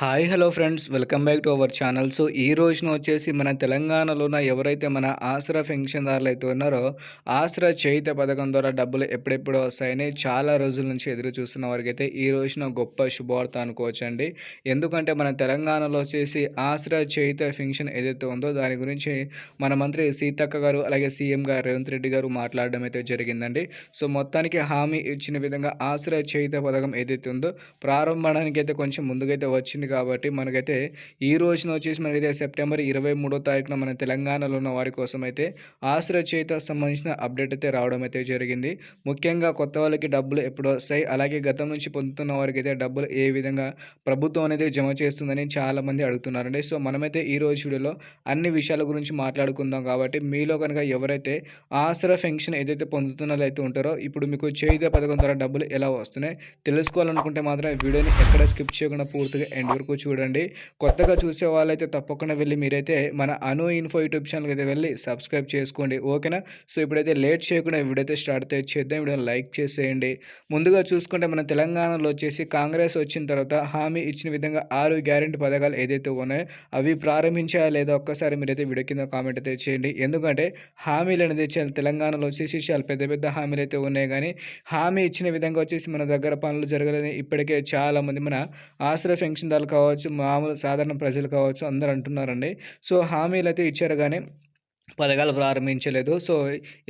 Hi hello friends. Welcome back to our channel. So ఈ రోజున వచ్చేసి మన తెలంగాణలోన ఎవరైతే మన ఆసరా పెన్షన్దారులు అయితే ఉన్నారో ఆసరా చేయిత పథకం ద్వారా డబ్బులు ఎప్పుడెప్పుడు వస్తాయని చాలా రోజుల నుంచి ఎదురు చూస్తున్న వారికి అయితే ఈ రోజున గొప్ప శుభవార్త అనుకోవచ్చండి. ఎందుకంటే మన తెలంగాణలో వచ్చేసి ఆసరా చేయిత పెన్షన్ ఏదైతే ఉందో దాని గురించి మన మంత్రి సీతక్క గారు అలాగే సీఎం గారు రేవంత్ రెడ్డి గారు మాట్లాడడం అయితే జరిగిందండి. సో మొత్తానికి హామీ ఇచ్చిన విధంగా ఆసరా చేయిత పథకం ఏదైతే ఉందో ప్రారంభానికి అయితే కొంచెం ముందుగైతే వచ్చింది జరిగింది కాబట్టి మనకైతే ఈ రోజున వచ్చేసి మనకైతే సెప్టెంబర్ ఇరవై మూడో తారీఖున మన తెలంగాణలో ఉన్న వారి కోసం అయితే ఆశ్రయ సంబంధించిన అప్డేట్ అయితే రావడం అయితే జరిగింది. ముఖ్యంగా కొత్త వాళ్ళకి డబ్బులు ఎప్పుడు వస్తాయి అలాగే గతం నుంచి పొందుతున్న వారికి అయితే డబ్బులు ఏ విధంగా ప్రభుత్వం అనేది జమ చేస్తుందని చాలామంది అడుగుతున్నారండి. సో మనమైతే ఈ రోజు వీడియోలో అన్ని విషయాల గురించి మాట్లాడుకుందాం కాబట్టి మీలో కనుక ఎవరైతే ఆసర పెన్షన్ ఏదైతే పొందుతున్నారో అయితే ఉంటారో ఇప్పుడు మీకు చేయితే పథకం ద్వారా డబ్బులు ఎలా వస్తున్నాయి తెలుసుకోవాలనుకుంటే మాత్రం వీడియోని ఎక్కడ స్కిప్ చేయకుండా పూర్తిగా ఎండ్ వరకు చూడండి. కొత్తగా చూసే వాళ్ళైతే తప్పకుండా వెళ్ళి మీరైతే మన అను ఇన్ఫో యూట్యూబ్ ఛానల్కి అయితే వెళ్ళి సబ్స్క్రైబ్ చేసుకోండి. ఓకేనా? సో ఇప్పుడైతే లేట్ చేయకుండా వీడైతే స్టార్ట్ అయితే చేద్దాం. వీడియో లైక్ చేసేయండి. ముందుగా చూసుకుంటే మన తెలంగాణలో వచ్చేసి కాంగ్రెస్ వచ్చిన తర్వాత హామీ ఇచ్చిన విధంగా ఆరు గ్యారెంటీ పథకాలు ఏదైతే ఉన్నాయో అవి ప్రారంభించాయా లేదా ఒక్కసారి మీరైతే వీడియో కింద కామెంట్ అయితే చేయండి. ఎందుకంటే హామీలు అనేది చాలా తెలంగాణలో వచ్చేసి చాలా పెద్ద పెద్ద హామీలు అయితే ఉన్నాయి కానీ హామీ ఇచ్చిన విధంగా వచ్చేసి మన దగ్గర పనులు జరగలేదు ఇప్పటికే చాలామంది మన ఆశ్రయ పెన్షన్దారులు కావచ్చు మామూలు సాధారణ ప్రజలు కావచ్చు అందరు అంటున్నారండి. సో హామీలు అయితే ఇచ్చారు కానీ పథకాలు ప్రారంభించలేదు. సో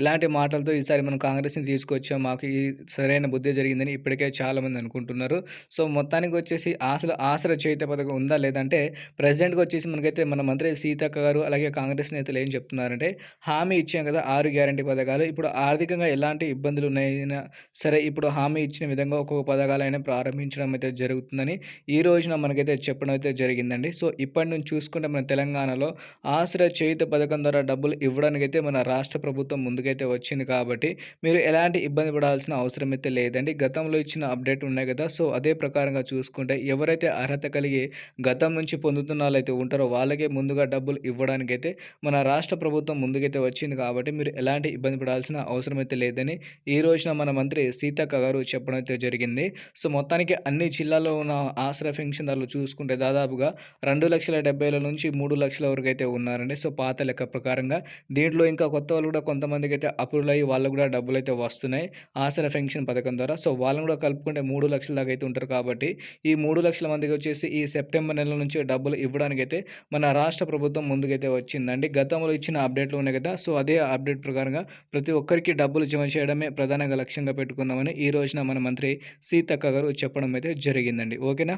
ఇలాంటి మాటలతో ఈసారి మనం కాంగ్రెస్ని తీసుకొచ్చాం. మాకు ఈ సరైన బుద్ధి జరిగిందని ఇప్పటికే చాలామంది అనుకుంటున్నారు. సో మొత్తానికి వచ్చేసి ఆశల ఆశల చేత పథకం ఉందా లేదంటే ప్రెసిడెంట్గా వచ్చేసి మనకైతే మన మంత్రి సీతక్క గారు అలాగే కాంగ్రెస్ నేతలు ఏం చెప్తున్నారంటే హామీ ఇచ్చాం కదా ఆరు గ్యారంటీ పథకాలు. ఇప్పుడు ఆర్థికంగా ఎలాంటి ఇబ్బందులు ఉన్నాయైనా సరే ఇప్పుడు హామీ ఇచ్చిన విధంగా ఒక్కొక్క పథకాలైనా ప్రారంభించడం అయితే జరుగుతుందని ఈ రోజున మనకైతే చెప్పడం అయితే జరిగిందండి. సో ఇప్పటి నుంచి చూసుకుంటే మన తెలంగాణలో ఆశ్రయ చేయుత పథకం ద్వారా డబ్బులు ఇవ్వడానికైతే మన రాష్ట్ర ప్రభుత్వం ముందుకైతే వచ్చింది కాబట్టి మీరు ఎలాంటి ఇబ్బంది పడాల్సిన అవసరం అయితే లేదండి. గతంలో ఇచ్చిన అప్డేట్ ఉన్నాయి కదా సో అదే ప్రకారంగా చూసుకుంటే ఎవరైతే అర్హత కలిగి గతం నుంచి పొందుతున్న వాళ్ళైతే ఉంటారో వాళ్ళకే ముందుగా డబ్బులు ఇవ్వడానికైతే మన రాష్ట్ర ప్రభుత్వం ముందుకైతే వచ్చింది కాబట్టి మీరు ఎలాంటి ఇబ్బంది పడాల్సిన అవసరం అయితే లేదని ఈ రోజున మన మంత్రి సీతక్క గారు చెప్పడం అయితే జరిగింది. సో మొత్తానికి అన్ని జిల్లాల్లో ఉన్న ఆశ్రయ పెన్షన్దారులు చూసుకుంటే దాదాపుగా రెండు లక్షల డెబ్బైల నుంచి మూడు లక్షల వరకు అయితే ఉన్నారండి. సో పాత లెక్క ప్రకారంగా దీంట్లో ఇంకా కొత్త వాళ్ళు కూడా కొంతమందికి అయితే అప్రూవల్ అయ్యి వాళ్ళకు కూడా డబ్బులు అయితే వస్తున్నాయి. ఆసన పెన్షన్ పథకం ద్వారా. సో వాళ్ళని కూడా కలుపుకుంటే మూడు లక్షల దాకా అయితే ఉంటారు కాబట్టి ఈ మూడు లక్షల మందికి వచ్చేసి ఈ సెప్టెంబర్ నెల నుంచి డబ్బులు ఇవ్వడానికి అయితే మన రాష్ట్ర ప్రభుత్వం ముందుకైతే వచ్చిందండి. గతంలో ఇచ్చిన అప్డేట్లు ఉన్నాయి కదా సో అదే అప్డేట్ ప్రకారంగా ప్రతి ఒక్కరికి డబ్బులు జమ చేయడమే ప్రధానంగా లక్ష్యంగా పెట్టుకున్నామని ఈ రోజున మన మంత్రి సీతక్క గారు చెప్పడం అయితే జరిగిందండి. ఓకేనా?